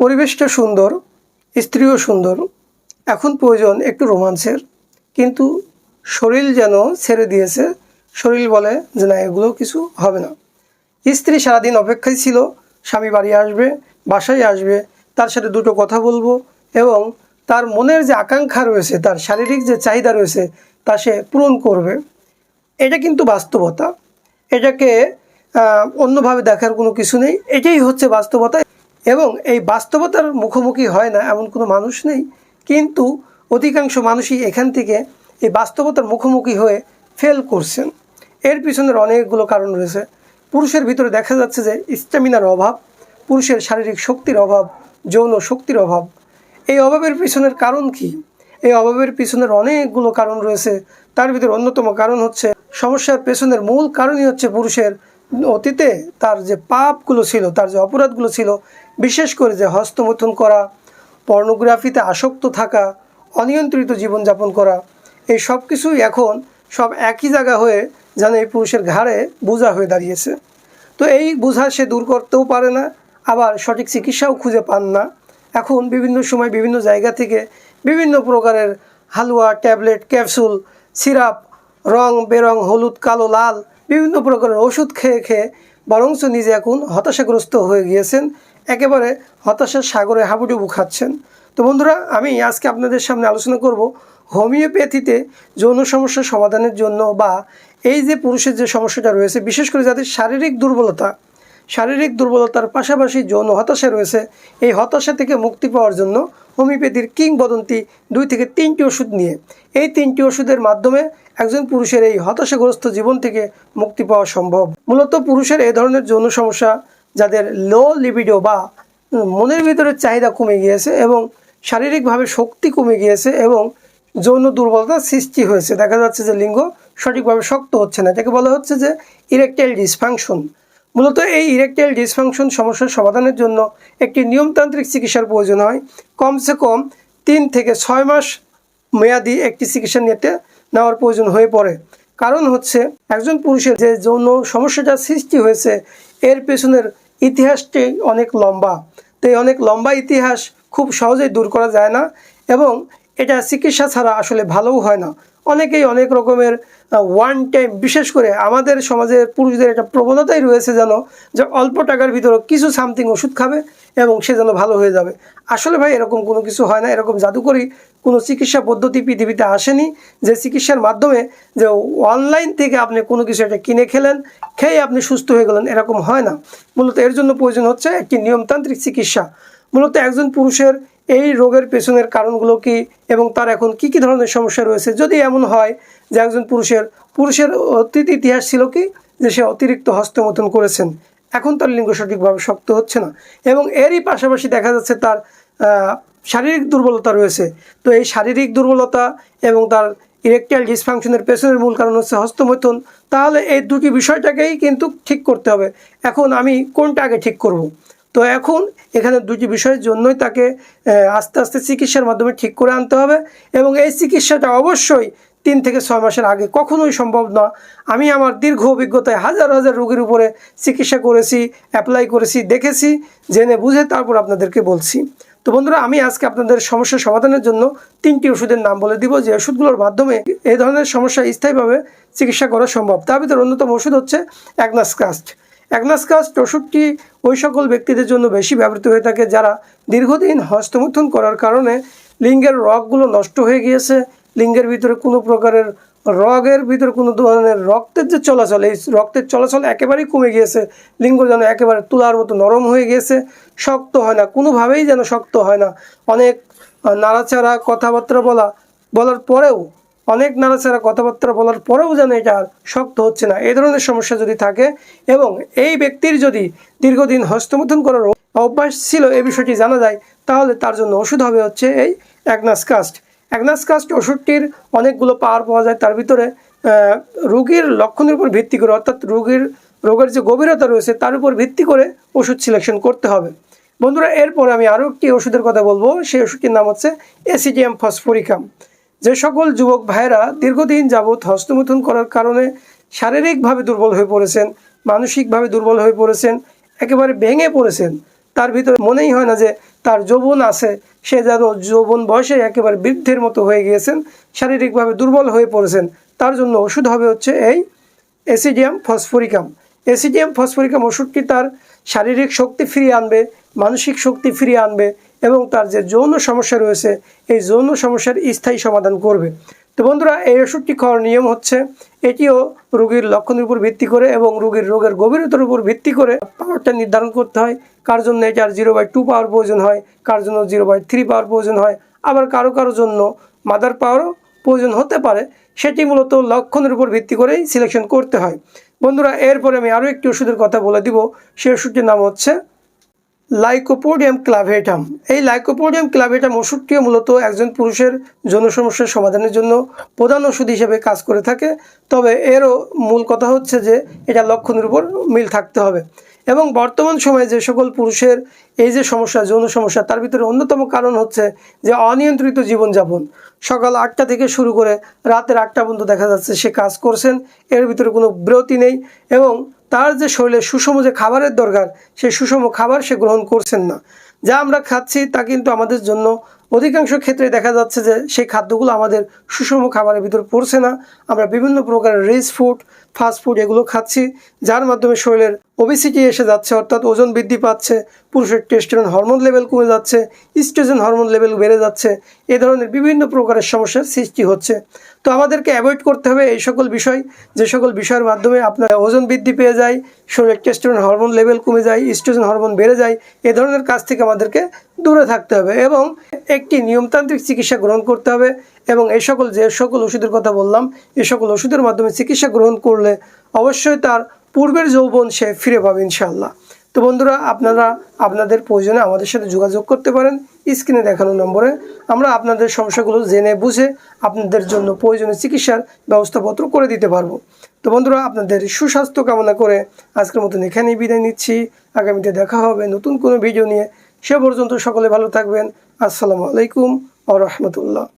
পরিবেশটা সুন্দর, স্ত্রীও সুন্দর, এখন প্রয়োজন একটু রোমান্সের কিন্তু শরীর যেন ছেড়ে দিয়েছে, শরীর বলে যে না, এগুলো কিছু হবে না। স্ত্রী সারাদিন অপেক্ষায় ছিল, স্বামী বাড়ি আসবে, বাসায় আসবে, তার সাথে দুটো কথা বলব এবং তার মনের যে আকাঙ্ক্ষা রয়েছে, তার শারীরিক যে চাহিদা রয়েছে, তা সে পূরণ করবে। এটা কিন্তু বাস্তবতা। এটাকে অন্যভাবে দেখার কোনো কিছু নেই। এটাই হচ্ছে বাস্তবতা। এবং এই বাস্তবতার মুখোমুখি হয় না এমন কোনো মানুষ নেই। কিন্তু অধিকাংশ মানুষই এখান থেকে এই বাস্তবতার মুখোমুখি হয়ে ফেল করছেন। এর পিছনের অনেকগুলো কারণ রয়েছে। পুরুষের ভিতরে দেখা যাচ্ছে যে স্ট্যামিনার অভাব, পুরুষের শারীরিক শক্তির অভাব, যৌন শক্তির অভাব। এই অভাবের পিছনের কারণ কি? এই অভাবের পিছনের অনেকগুলো কারণ রয়েছে। তার ভিতরে অন্যতম কারণ হচ্ছে, সমস্যার পেছনের মূল কারণই হচ্ছে পুরুষের অতীতে তার যে পাপগুলো ছিল, তার যে অপরাধগুলো ছিল, বিশেষ করে যে হস্তমৈথুন করা, পর্নোগ্রাফিতে আসক্ত থাকা, অনিয়ন্ত্রিত জীবনযাপন করা, এই সব কিছুই এখন সব একই জায়গা হয়ে যেন এই পুরুষের ঘাড়ে বোঝা হয়ে দাঁড়িয়েছে। তো এই বোঝা সে দূর করতেও পারে না, আবার সঠিক চিকিৎসাও খুঁজে পান না। এখন বিভিন্ন সময় বিভিন্ন জায়গা থেকে বিভিন্ন প্রকারের হালুয়া, ট্যাবলেট, ক্যাপসুল, সিরাপ, রং বেরং হলুদ, কালো, লাল বিভিন্ন প্রকারের ওষুধ খেয়ে খেয়ে বরং নিজে এখন হতাশাগ্রস্ত হয়ে গিয়েছেন। একেবারে হতাশার সাগরে হাবুডুবু খাচ্ছেন। তো বন্ধুরা, আমি আজকে আপনাদের সামনে আলোচনা করব হোমিওপ্যাথিতে যৌন সমস্যা সমাধানের জন্য বা এই যে পুরুষের যে সমস্যাটা রয়েছে, বিশেষ করে যাদের শারীরিক দুর্বলতা শারীরিক দুর্বলতার পাশাপাশি যৌন হতাশা রয়েছে। এই হতাশা থেকে মুক্তি পাওয়ার জন্য হোমিওপ্যাথির কিংবদন্তি দুই থেকে তিনটি ওষুধ নিয়ে। এই তিনটি ওষুধের মাধ্যমে একজন পুরুষের এই হতাশাগ্রস্ত জীবন থেকে মুক্তি পাওয়া সম্ভব। মূলত পুরুষের এই ধরনের যৌন সমস্যা যাদের লো লিবিডো বা মনের ভিতরে চাহিদা কমে গিয়েছে এবং শারীরিকভাবে শক্তি কমে গিয়েছে এবং যৌন দুর্বলতা সৃষ্টি হয়েছে। দেখা যাচ্ছে যে লিঙ্গ সঠিকভাবে শক্ত হচ্ছে না। এটাকে বলা হচ্ছে যে ইরেকটাইল ডিসফাংশন মূলত এই ইরেকটাইল ডিসফাংশন সমস্যার সমাধানের জন্য একটি নিয়মতান্ত্রিক চিকিৎসার প্রয়োজন হয়। কমসে কম তিন থেকে ছয় মাস মেয়াদি একটি চিকিৎসা নিতে নেওয়ার প্রয়োজন হয়ে পড়ে। কারণ হচ্ছে একজন পুরুষের যে যৌন সমস্যাটা সৃষ্টি হয়েছে, এর পেছনের ইতিহাসটি অনেক লম্বা। তো এই অনেক লম্বা ইতিহাস খুব সহজেই দূর করা যায় না এবং এটা চিকিৎসা ছাড়া আসলে ভালোও হয় না। অনেকেই অনেক রকমের ওয়ান টাইম বিশেষ করে আমাদের সমাজের পুরুষদের একটা প্রবণতাই রয়েছে যেন, যে অল্প টাকার ভিতরে কিছু সামথিং ওষুধ খাবে এবং সে যেন ভালো হয়ে যাবে। আসলে ভাই, এরকম কোনো কিছু হয় না। এরকম জাদুকরি কোনো চিকিৎসা পদ্ধতি পৃথিবীতে আসেনি, যে চিকিৎসার মাধ্যমে যে অনলাইন থেকে আপনি কোনো কিছু একটা কিনে খেলেন, খেয়ে আপনি সুস্থ হয়ে গেলেন, এরকম হয় না। মূলত এর জন্য প্রয়োজন হচ্ছে একটি নিয়মতান্ত্রিক চিকিৎসা। মূলত একজন পুরুষের এই রোগের পেছনের কারণগুলো কি এবং তার এখন কি কি ধরনের সমস্যা রয়েছে? যদি এমন হয় যে একজন পুরুষের পুরুষের অতীত ইতিহাস ছিল কি? যে সে অতিরিক্ত হস্তমৈথুন করেছেন, এখন তার লিঙ্গ সঠিকভাবে শক্ত হচ্ছে না এবং এরই পাশাপাশি দেখা যাচ্ছে তার শারীরিক দুর্বলতা রয়েছে। তো এই শারীরিক দুর্বলতা এবং তার ইরেকটাইল ডিসফাংশনের পেছনের মূল কারণ হচ্ছে হস্তমৈথুন। তাহলে এই দুটি বিষয়টাকেই কিন্তু ঠিক করতে হবে। এখন আমি কোনটা আগে ঠিক করব। তো এখন এখানে দুটি বিষয়ের জন্যই তাকে আস্তে আস্তে চিকিৎসার মাধ্যমে ঠিক করে আনতে হবে এবং এই চিকিৎসাটা অবশ্যই তিন থেকে ছয় মাসের আগে কখনোই সম্ভব না। আমি আমার দীর্ঘ অভিজ্ঞতায় হাজার হাজার রোগীর উপরে চিকিৎসা করেছি, অ্যাপ্লাই করেছি, দেখেছি, জেনে বুঝে তারপর আপনাদেরকে বলছি। তো বন্ধুরা, আমি আজকে আপনাদের সমস্যা সমাধানের জন্য তিনটি ওষুধের নাম বলে দিব, যে ওষুধগুলোর মাধ্যমে এই ধরনের সমস্যা স্থায়ীভাবে চিকিৎসা করা সম্ভব। তার ভিতরে অন্যতম ওষুধ হচ্ছে অ্যাগনাসকাস্ট অ্যাগনাসকাস্ট ওষুধটি ওই সকল ব্যক্তিদের জন্য বেশি ব্যবহৃত হয়ে থাকে, যারা দীর্ঘদিন হস্তমৈথুন করার কারণে লিঙ্গের রগগুলো নষ্ট হয়ে গিয়েছে। লিঙ্গের ভিতরে কোনো প্রকারের রগের ভিতরে কোনো ধরনের রক্তের যে চলাচল, এই রক্তের চলাচল একেবারেই কমে গিয়েছে। লিঙ্গ যেন একেবারে তুলার মতো নরম হয়ে গিয়েছে। শক্ত হয় না, কোনোভাবেই যেন শক্ত হয় না। অনেক নাড়াচাড়া, কথাবার্তা বলা, বলার পরেও অনেক নাড়াচাড়া কথাবার্তা বলার পরেও যেন এটা শক্ত হচ্ছে না। এই ধরনের সমস্যা যদি থাকে এবং এই ব্যক্তির যদি দীর্ঘদিন হস্তমৈথুন করার অভ্যাস ছিল এই বিষয়টি জানা যায়, তাহলে তার জন্য ওষুধ হবে হচ্ছে এই অ্যাগনাসকাস্ট অ্যাগনাসকাস্ট ওষুধটির অনেকগুলো পাওয়ার পাওয়া যায়। তার ভিতরে রোগীর লক্ষণের উপর ভিত্তি করে, অর্থাৎ রোগীর, রোগের যে গভীরতা রয়েছে, তার উপর ভিত্তি করে ওষুধ সিলেকশন করতে হবে। বন্ধুরা, এরপর আমি আরও একটি ওষুধের কথা বলব। সেই ওষুধটির নাম হচ্ছে এসিডিএম ফসফোরিকাম। যে সকল যুবক ভাইয়েরা দীর্ঘদিন যাবৎ হস্তমৈথুন করার কারণে শারীরিকভাবে দুর্বল হয়ে পড়েছেন, মানসিকভাবে দুর্বল হয়ে পড়েছেন, একেবারে ভেঙে পড়েছেন, তার ভিতরে মনেই হয় না যে তার যৌবন আছে, সে যেন যৌবন বয়সে একেবারে বৃদ্ধের মতো হয়ে গিয়েছেন, শারীরিকভাবে দুর্বল হয়ে পড়েছেন, তার জন্য ওষুধ হবে হচ্ছে এই অ্যাসিডিয়াম ফসফরিকাম। অ্যাসিডিয়াম ফসফরিকাম ওষুধটি তার শারীরিক শক্তি ফিরিয়ে আনবে, মানসিক শক্তি ফিরিয়ে আনবে এবং তার যে যৌন সমস্যা রয়েছে, এই যৌন সমস্যার স্থায়ী সমাধান করবে। তো বন্ধুরা, এই ওষুধটি খাওয়ার নিয়ম হচ্ছে, এটিও রোগীর লক্ষণের উপর ভিত্তি করে এবং রোগীর রোগের গভীরতার উপর ভিত্তি করে পাওয়ারটা নির্ধারণ করতে হয়। কার জন্য এটার জিরো বাই টু পাওয়ার প্রয়োজন হয়, কার জন্য জিরো বাই থ্রি পাওয়ার প্রয়োজন হয়, আবার কারও কারও জন্য মাদার পাওয়ারও প্রয়োজন হতে পারে। সেটি মূলত লক্ষণের উপর ভিত্তি করেই সিলেকশন করতে হয়। বন্ধুরা, এরপরে আমি আরও একটি ওষুধের কথা বলে দিব। সেই ওষুধটির নাম হচ্ছে লাইকোপোডিয়াম ক্লাভেটাম। এই লাইকোপোডিয়াম ক্লাভেটাম ওষুধটিও মূলত একজন পুরুষের যৌন সমস্যার সমাধানের জন্য প্রধান ওষুধ হিসেবে কাজ করে থাকে। তবে এরও মূল কথা হচ্ছে যে, এটা লক্ষণের উপর মিল থাকতে হবে। এবং বর্তমান সময়ে যে সকল পুরুষের এই যে সমস্যা, যৌন সমস্যা, তার ভিতরে অন্যতম কারণ হচ্ছে যে অনিয়ন্ত্রিত জীবনযাপন। সকাল আটটা থেকে শুরু করে রাতের আটটা পর্যন্ত দেখা যাচ্ছে সে কাজ করছেন, এর ভিতরে কোনো বিরতি নেই এবং তার যে শরীরে সুষম যে খাবারের দরকার, সেই সুষম খাবার সে গ্রহণ করছেন না। যা আমরা খাচ্ছি তা কিন্তু আমাদের জন্য অধিকাংশ ক্ষেত্রে দেখা যাচ্ছে যে সেই খাদ্যগুলো আমাদের সুষম খাবারের ভিতর পড়ছে না। আমরা বিভিন্ন প্রকারের রিচ ফুড, ফাস্ট ফুড এগুলো খাচ্ছি, যার মাধ্যমে শরীরের ওবিসিটি এসে যাচ্ছে, অর্থাৎ ওজন বৃদ্ধি পাচ্ছে, পুরুষের টেস্টোস্টেরন হরমোন লেভেল কমে যাচ্ছে ইস্ট্রোজেন হরমোন লেভেল বেড়ে যাচ্ছে, এ ধরনের বিভিন্ন প্রকারের সমস্যার সৃষ্টি হচ্ছে। তো আমাদেরকে অ্যাভয়েড করতে হবে এই সকল বিষয়, যে সকল বিষয়ের মাধ্যমে আপনার ওজন বৃদ্ধি পেয়ে যায়, শরীরের টেস্টোস্টেরন হরমোন লেভেল কমে যায় ইস্ট্রোজেন হরমোন বেড়ে যায়, এ ধরনের কাজ থেকে আমাদেরকে দূরে থাকতে হবে এবং একটি নিয়মতান্ত্রিক চিকিৎসা গ্রহণ করতে হবে এবং এই সকল যে সকল ওষুধের কথা বললাম এই সকল ওষুধের মাধ্যমে চিকিৎসা গ্রহণ করলে অবশ্যই তার পূর্বের যৌবন সে ফিরে পাবে ইনশাআল্লাহ। তো বন্ধুরা, আপনারা আপনাদের প্রয়োজনে আমাদের সাথে যোগাযোগ করতে পারেন। স্ক্রিনে দেখানো নম্বরে আমরা আপনাদের সমস্যাগুলো জেনে বুঝে আপনাদের জন্য প্রয়োজনীয় চিকিৎসার ব্যবস্থাপত্র করে দিতে পারব। তো বন্ধুরা, আপনাদের সুস্বাস্থ্য কামনা করে আজকের মতন এখানেই বিদায় নিচ্ছি। আগামীতে দেখা হবে নতুন কোনো ভিডিও নিয়ে। সে পর্যন্ত সকলে ভালো থাকবেন। আসসালামু আলাইকুম ও রহমতুল্লাহ।